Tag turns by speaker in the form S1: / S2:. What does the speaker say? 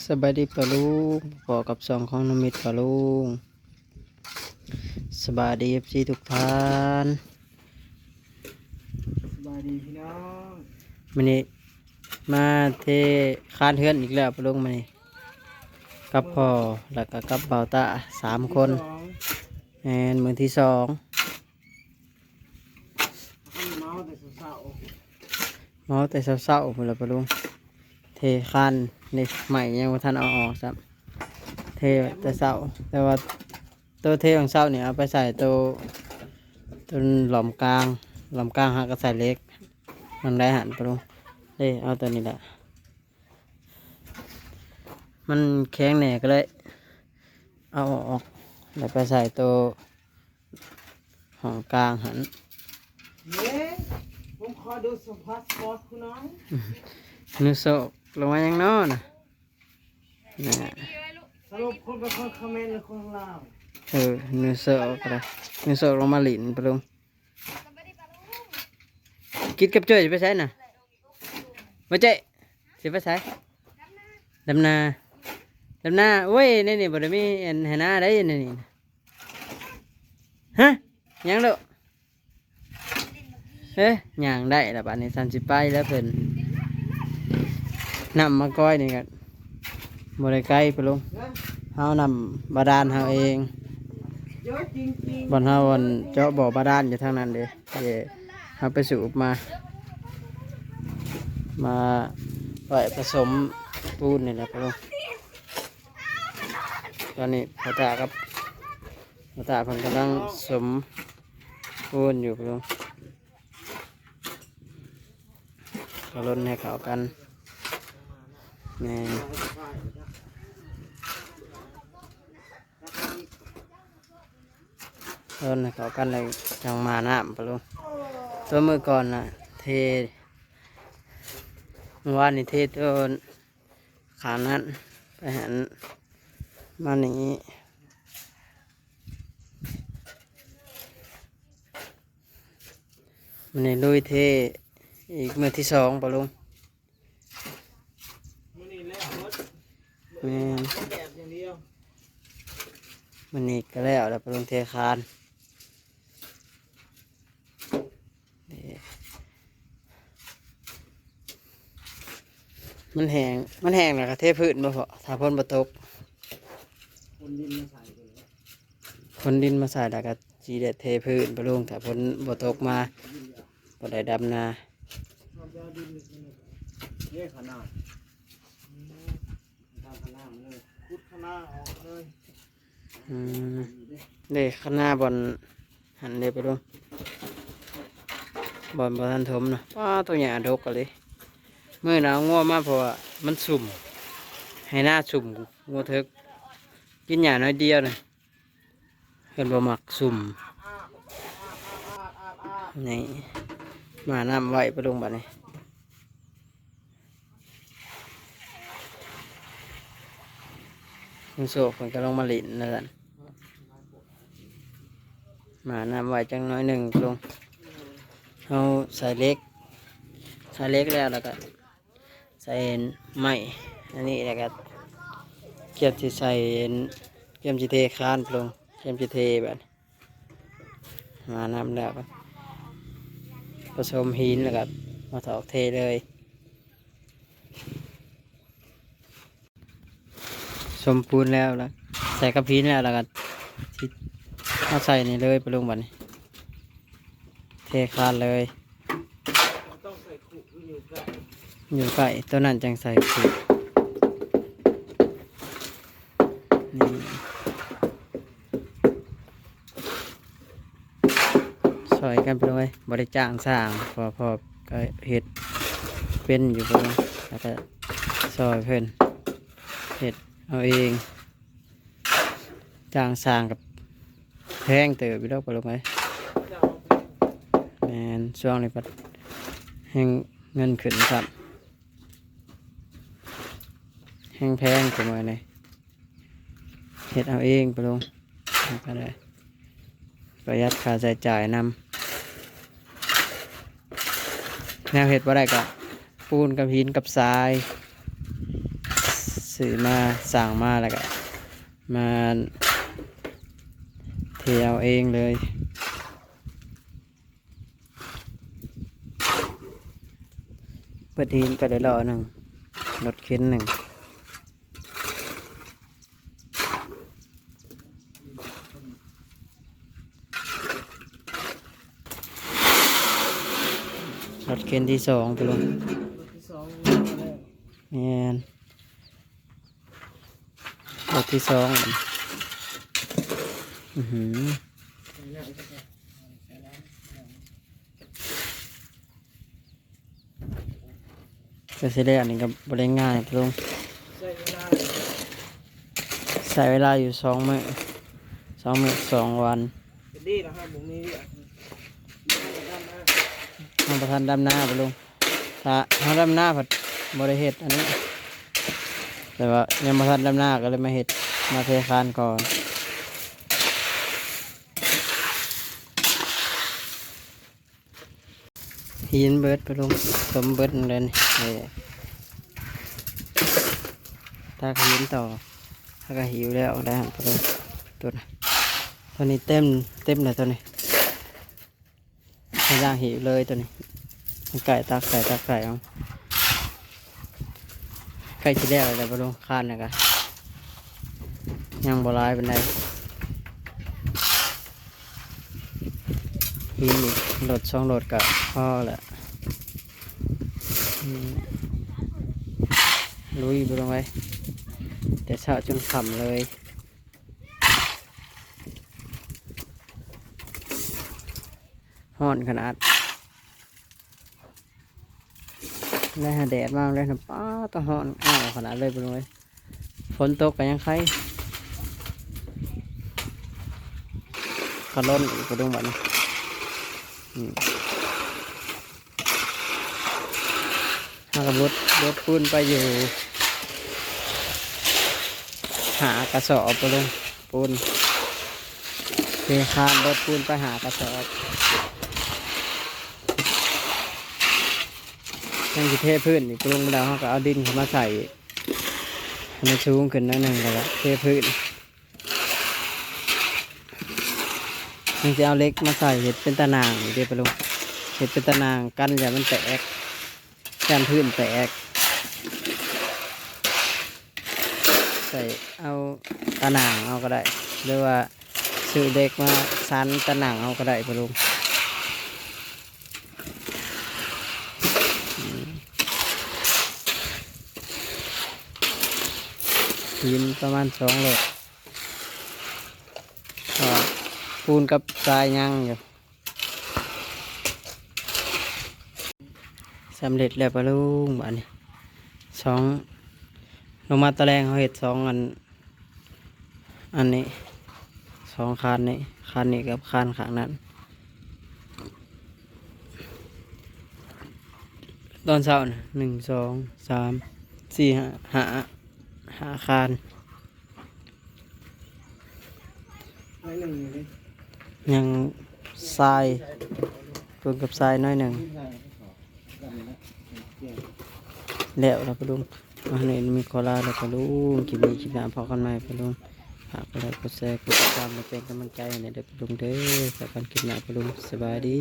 S1: สบายดีปะลุงพอกับสองของน้องมิตรปะลุงสบายดีเอฟซีทุกท่าน
S2: สบายดีพี่น้อง
S1: มันนี้มาเทคานเฮือนอีกแล้วปะลุงมันนี้กับพ่อแล้วก็กับเบาตาสามคน
S2: สอง
S1: แอนมือที่สอง
S2: อันเมาส์แต่สาว
S1: เมาแต่เศร้าๆหมดแล้วปะลุงเทคาน นี่ใหม่ยังบ่ทันเอาออกครับเทแต่เศร้าแต่ว่าตัวเทของเศร้าเนี่ยเอาไปใส่ตัวตัวหลอมกลางหลอมกลางหักก็ใส่เล็ก มันได้หันปะลุงเอ้ยเอาตัวนี้แหละมันแข็งแหน่ก็เลยเอาออกแล้วไปใส่ตัวห้องกลางหัน
S2: ๆเย้ผมขอดูสมพาสปอร์ตคุณน้อง
S1: นูโซก ลงมายังนอนนะนะ
S2: สรุปคนเป็นคนคอมเมนต์หรือคนลาว
S1: เออนูโซกอะไรนูโซกลงมาหลินปะลุงกิดกับจ้อยจะไปใช้น่ะมาเจ๊สิไปใช้ดำนาดำนาโอ้ยนี่นี่บ่ได้มีอันให้หน้าได้นี่นี่ฮะยังลูกเฮ้ยยังได้ละบัดนี้สันสิไปแล้วเพิ่น นำมาก้อยนี่กันบ่ได้ไกลปะลุง
S2: นะ
S1: เฮานำบาดาลเฮาเอง
S2: เยอะจริง
S1: บอนเฮาบอนเจาะบ่อบาดาลอยู่ทางนั้นเด้เด้เฮาไปสูบมา มาไว้ผสมปูนนี่แหละพะลุงตอนนี้พระตาครับพระตาเพิ่นกำลังสมปูนอยู่พะลุงก็ล้นให้เข้ากัน แม่นเอินเขากันเลยจังมาน้ำปะลุงตัวเมื่อก่อนนะเทเมื่อวานนี่เทตัวขานั้นไปหันมานี้มันในลุยเทอีกเมื่อที่สองปะลุง
S2: ๆมันนี่แล้วหมด
S1: แม่น
S2: แบบ อย่างเดียว
S1: มันนี่ก็แล้วแล้วปะลุงเทคานนี่มันแหงมันแหงแล้วก็เทพื้นมาพอถ้าพ้นประตก
S2: คนดินมาใส่เลย
S1: คนดินมาใส่แล้วก็จีเด็ดเทพื้นปะลุงถ้าพ้นประตกมาบ่ได้ดำนา
S2: ชอบยาดินเลยเย้ขนาดทำขนาดเลย พุดขนาดออกเลย
S1: อืมเด็กข้างหน้าบอลหันเลยไปลุงบอลบอลทันทมนะว้าตัวใหญ่ดกกันเลยเมื่อหนาวง่วมากเพราะว่ามันสุ่ม ให้หน้าสุ่มงัวเถิกกินหยาน้อยเดียวนะเห็นบ่มักสุ่มนี่มาน้ำไว้ไปลงบัดนี้คุ โซคนก็ลงมาหลินนั่นแหละมาน้ำไว้จังน้อยหนึ่งลงเอาใส่เล็ก ใส่เล็กแล้วแล้วก็ ใส่ไม้อันนี้แล้วก็เกียมที่ใส่เกียมจีเทคานลงเกียมจีเทแบบมาน้ำแล้วก็ผสมหินแล้วก็มาถอกเทเลย สมปูนแล้วแล้วใส่กระพินแล้วแล้วก็ที่เอาใส่นี่เลยไปลงบันี้เทคานเลย
S2: อยู่ใกล้
S1: อยู่ใกล้ตัวนั้นจังใส่ขีดนี่ซอยกันไปเลยบริจางสร้างพอพอก็เห็ดเป็นอยู่ไปเลยแล้วก็ซอยเพิ่นเห็ด เอาเองจ้างสร้างกับแพงเติบไปแล้วไปลงไหม
S2: จะ
S1: แมนช่วงนี้ปัดแห้งเงินขึ้นครับแห้งแพงตัวมือเลยเฮ็ดเอาเองไปลงก็ได้ประหยัดค่าใช้จ่ายนำแนวเห็ดว่าได้ก็ปูนกับหินกับทราย ซื้อมาสั่งมาแล้วก็มาเที่ยวเองเลย เปิดทีนไปได้รอหนึ่งรถเข็นหนึ่งรถเข็นที่สองไปลง
S2: ที่สอง
S1: แมนรถ ที่สองอือหือก็สิได้อันนี้ก็บริง่ายไปลง
S2: ใช้เวลา
S1: ใช้เวลาอยู่สองมื้อสองมื้อสองวัน
S2: ดีนะครับผมมีเรียก
S1: ทำประทานดำหน้าไปลงถ้าทำดำหน้าผัดบริเหตุอันนี้ แต่ว่ายังประทานดำหน้าก็เลยมาเห็ด มาเทคานก่อน หินเบิดไปลงสมเบิดเลยนี่ถ้ากหินต่อถ้าก็หิวแล้วได้หันไปลงตัวนะตัวนี้เต็มเต็มเลยตัวนี้ไม่ย่างหิวเลยตัวนี้ไก่ตักไก่ตักไก่เอาไก่ที่แรกเลยไปลงคานนะกะ ยังบหลายเป็นไดหินอีกโหลดช่องโหลดกับพ่อแหละลุยไปลงไว้แต่เช้าจนขำเลยห้อนขนาดได้หาแดดมากเลยนะป้าตะห้อนอ้าวขนาดเลยไปเลยฝนตกกันยังใครขล้นอีกกระดุง บัดนอืมห้ากับรถรถปูนไปอยู่ หากระสอบไปลงปูนเทคานรถปูนไปหากระสอบยังจะเทพื้นอีกลงมาแล้วเขาก็เอาดินเขามาใส่ให้มันสูงขึ้นนิดหนึ่งก็แล้วเทพื้น ยังจะเอาเล็กมาใส่เห็ดเป็นตะนางเดี๋ยวไปลงเห็ดเป็นตะนางกันอย่ามันแตกกันพื้นแตก ใส่เอาตะนางเอาก็ได้หรือว่าซื้อเด็กมาซันตะนางเอาก็ได้ไปลงหินประมาณสองโลก็ ปูนกับทรายยังอยู่สำเร็จแล้วปะลุงบ้านนี้สองลงมาตะแรงเขาเห็ดสองอัน อันนี้สองคานนี้คานนี้กับคานขางนั้น ตอนเช้าหนึ่งสองสามสี่ห้าหาหาคาน
S2: ไว้หนึ่งอยู่เล ยั
S1: งทรายปนกับทรายน้อยหนึ่งแล้วเราไปลุงมาเห็นมีคอลาแล้วก็ลุงกินมีกินน้ำพอกันไหมไปลุงฝากกดไลค์กดแชร์กดติดตามมาเป็นกำลังใจให้ในเด็กไปลุงเด้อฝากกันกินน้ำไปลุงสบายดี